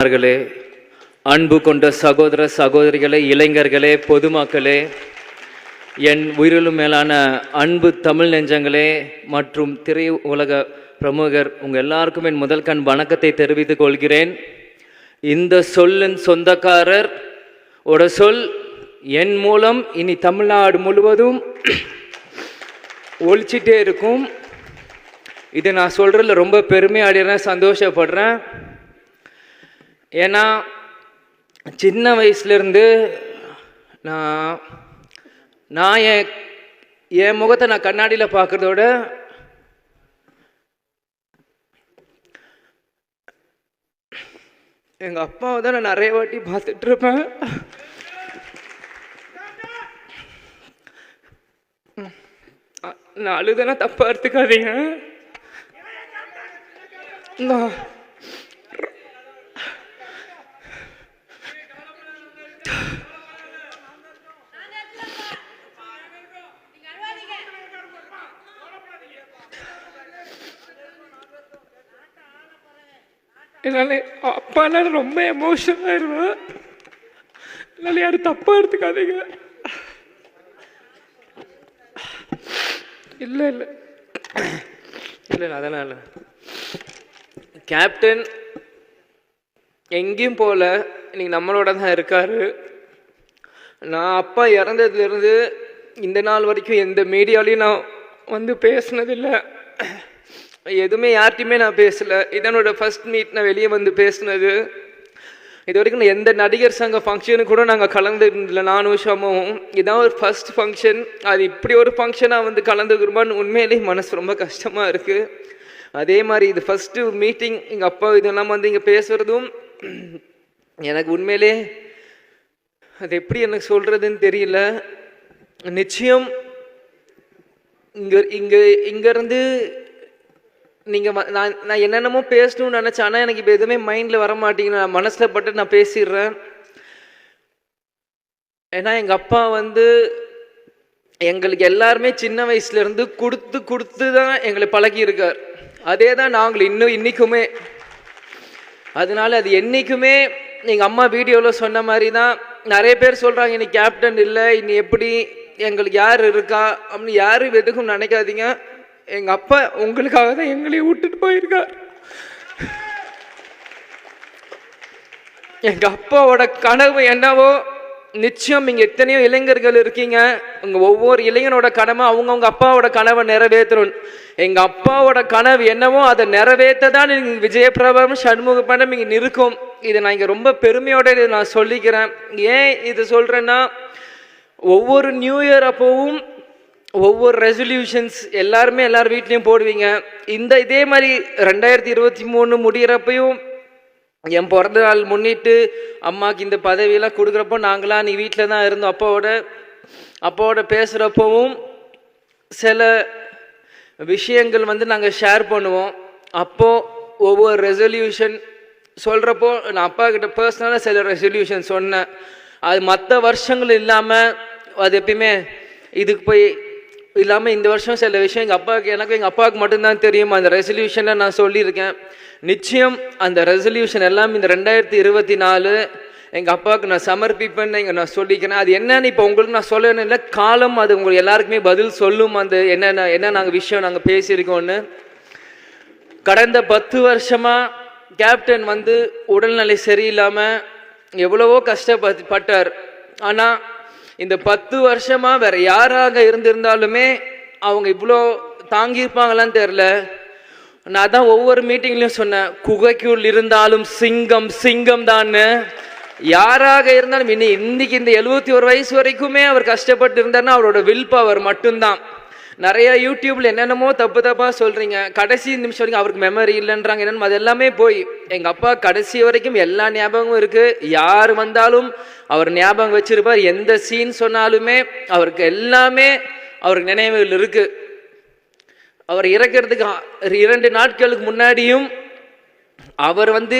அவர்களே அன்பு கொண்ட சகோதர சகோதரிகளே இளைஞர்களே பொதுமக்களே என் உயிரிலும் மேலான அன்பு தமிழ் நெஞ்சங்களே மற்றும் திரை உலக பிரமுகர் உங்கள் எல்லாருக்கும் என் முதல் கண் வணக்கத்தை தெரிவித்துக் கொள்கிறேன். இந்த சொல்லின் சொந்தக்காரர் ஒரு சொல் என் மூலம் இனி தமிழ்நாடு முழுவதும் ஒழிச்சிட்டே இருக்கும். இது நான் சொல்கிறதுல ரொம்ப பெருமையாடுறேன் சந்தோஷப்படுறேன். ஏன்னா சின்ன வயசுலேருந்து நான் நான் என் என் முகத்தை நான் கண்ணாடியில் பார்க்குறதோட எங்கள் அப்பாவை தான் நான் நிறைய வாட்டி பார்த்துட்ருப்பேன். நான் அழுதனா தப்பாக எடுத்துக்காதீங்க. நான் என்னால் அப்பானால ரொம்ப எமோஷனாக ஆயிடுவேன் என்னால் யாரும் தப்பாக எடுத்துக்காதீங்க. இல்லை இல்லை. இல்லை இல்லை அதெல்லாம் இல்லை கேப்டன் எங்கேயும் போகல. இன்னைக்கு நம்மளோட தான் இருக்கார். நான் அப்பா இறந்ததுலேருந்து இந்த நாள் வரைக்கும் எந்த மீடியாலையும் நான் வந்து பேசினதில்லை. எதுவுமே யார்கிட்டையுமே நான் பேசலை. இதனோட ஃபர்ஸ்ட் மீட் நான் வெளியே வந்து பேசினது. இது வரைக்கும் நான் எந்த நடிகர் சங்க ஃபங்க்ஷனுக்கு கூட நாங்கள் கலந்துருந்தில்ல நானும் ஷமும். இதான் ஒரு ஃபர்ஸ்ட் ஃபங்க்ஷன் அது இப்படி ஒரு ஃபங்க்ஷனாக வந்து கலந்துக்கிறோமான்னு உண்மையிலேயே மனசு ரொம்ப கஷ்டமாக இருக்குது அதே மாதிரி இது ஃபஸ்ட்டு மீட்டிங் எங்கள் அப்பா இதெல்லாம் வந்து இங்கே பேசுகிறதும் எனக்கு உண்மையிலே அது எப்படி எனக்கு சொல்கிறதுன்னு தெரியல. நிச்சயம் இங்கே இங்கே இங்கேருந்து நீங்கள் நான் நான் என்னென்னமோ பேசணும்னு நினச்சேன். ஆனால் எனக்கு இப்போ எதுவுமே மைண்டில் வர மாட்டேங்குது. நான் மனசில் பட்டு நான் பேசிடுறேன். ஏன்னா எங்கள் அப்பா வந்து எங்களுக்கு எல்லாருமே சின்ன வயசுலேருந்து கொடுத்து கொடுத்து தான் எங்களை பழகியிருக்கார். அதே தான் நாங்கள் இன்னும் இன்றைக்குமே அதனால அது என்றைக்குமே எங்கள் அம்மா வீடியோவில் சொன்ன மாதிரி தான் நிறைய பேர் சொல்கிறாங்க இன்னைக்கு கேப்டன் இல்லை. இனி எப்படி எங்களுக்கு யார் இருக்கா? அப்படின்னு யாரும் எதுக்கும் நினைக்காதீங்க. எங்கள் அப்பா உங்களுக்காக தான் எங்களையும் விட்டுட்டு போயிருக்கார். எங்கள் அப்பாவோட கனவு என்னவோ நிச்சயம் இங்கே எத்தனையோ இளைஞர்கள் இருக்கீங்க. உங்கள் ஒவ்வொரு இளைஞனோட கனவு அவங்கவுங்க அப்பாவோட கனவை நிறைவேற்றணும். எங்கள் அப்பாவோட கனவு என்னவோ அதை நிறைவேற்ற தான் நீங்கள் விஜயபிரபம் சண்முக படம் இங்கே நிற்கும். இதை நான் இங்கே ரொம்ப பெருமையோட இதை நான் சொல்லிக்கிறேன். ஏன் இது சொல்கிறேன்னா ஒவ்வொரு நியூ இயர் அப்போவும் ஒவ்வொரு ரெசல்யூஷன்ஸ் எல்லாருமே எல்லார் வீட்லேயும் போடுவீங்க. இந்த இதே மாதிரி ரெண்டாயிரத்தி இருபத்தி மூணு முடிகிறப்பையும் என் பிறந்த நாள் முன்னிட்டு அம்மாவுக்கு இந்த பதவியெல்லாம் கொடுக்குறப்போ நாங்களாம் நீ வீட்டில் தான் இருந்தோம். அப்பாவோட அப்பாவோட பேசுகிறப்பவும் சில விஷயங்கள் வந்து நாங்கள் ஷேர் பண்ணுவோம். அப்போது ஒவ்வொரு ரெசல்யூஷன் சொல்கிறப்போ நான் அப்பா கிட்ட பர்சனலாக சில ரெசல்யூஷன் சொன்னேன். அது மற்ற வருஷங்கள் இல்லாமல் அது எப்பயுமே இதுக்கு போய் இல்லாமல் இந்த வருஷம் சில விஷயம் எங்கள் அப்பாவுக்கு எனக்கு எங்கள் அப்பாவுக்கு மட்டும்தான் தெரியும். அந்த ரெசல்யூஷனை நான் சொல்லியிருக்கேன். நிச்சயம் அந்த ரெசல்யூஷன் எல்லாம் இந்த ரெண்டாயிரத்தி இருபத்தி நாலு எங்கள் அப்பாவுக்கு நான் சமர்ப்பிப்பேன்னு இங்கே நான் சொல்லிக்கிறேன். அது என்னன்னு இப்போ உங்களுக்கு நான் சொல்லணும் இல்லை காலம் அது உங்களுக்கு எல்லாருக்குமே பதில் சொல்லும் அந்த என்னென்ன என்ன நாங்கள் விஷயம் நாங்கள் பேசியிருக்கோன்னு கடந்த பத்து வருஷமாக கேப்டன் வந்து உடல்நிலை சரியில்லாமல் எவ்வளவோ கஷ்டப்பட்டார் ஆனால் இந்த பத்து வருஷமாக வேற யாராக இருந்திருந்தாலுமே அவங்க இவ்வளோ தாங்கியிருப்பாங்களான்னு தெரில நான் தான் ஒவ்வொரு மீட்டிங்லையும் சொன்னேன் குகைக்குள் இருந்தாலும் சிங்கம் சிங்கம் தான்னு யாராக இருந்தாலும் இன்னி இன்னைக்கு இந்த எழுபத்தி ஒரு வயசு வரைக்குமே அவர் கஷ்டப்பட்டு இருந்தாருன்னா அவரோட வில் பவர் மட்டும்தான். நிறைய யூடியூப்ல என்னென்னமோ தப்பு தப்பாக சொல்றீங்க. கடைசி நிமிஷம் வரைக்கும் அவருக்கு மெமரி இல்லைன்றாங்க. என்னென்னு அது எல்லாமே போய் எங்க அப்பா கடைசி வரைக்கும் எல்லா ஞாபகமும் இருக்கு. யார் வந்தாலும் அவர் ஞாபகம் வச்சிருப்பார். எந்த சீன் சொன்னாலுமே அவருக்கு எல்லாமே அவருக்கு நினைவுகள் இருக்கு. அவர் இறக்கிறதுக்கு இரண்டு நாட்களுக்கு முன்னாடியும் அவர் வந்து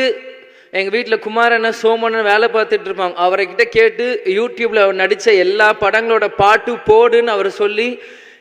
எங்கள் வீட்டில் குமாரண்ண சோமண்ணன் வேலை பார்த்துட்டு இருப்பாங்க. அவர்கிட்ட கேட்டு யூடியூப்பில் அவர் நடித்த எல்லா படங்களோட பாட்டு போடுன்னு அவர் சொல்லி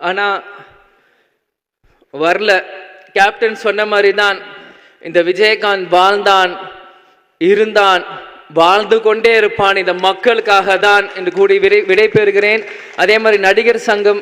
ஆனால் வரல. கேப்டன் சொன்ன மாதிரி தான் இந்த விஜயகாந்த் வாழ்ந்தான் இருந்தான் வாழ்ந்து கொண்டே இருப்பான் இந்த மக்களுக்காக தான் என்று கூடி விடை விடை பெறுகிறேன் அதே மாதிரி நடிகர் சங்கம்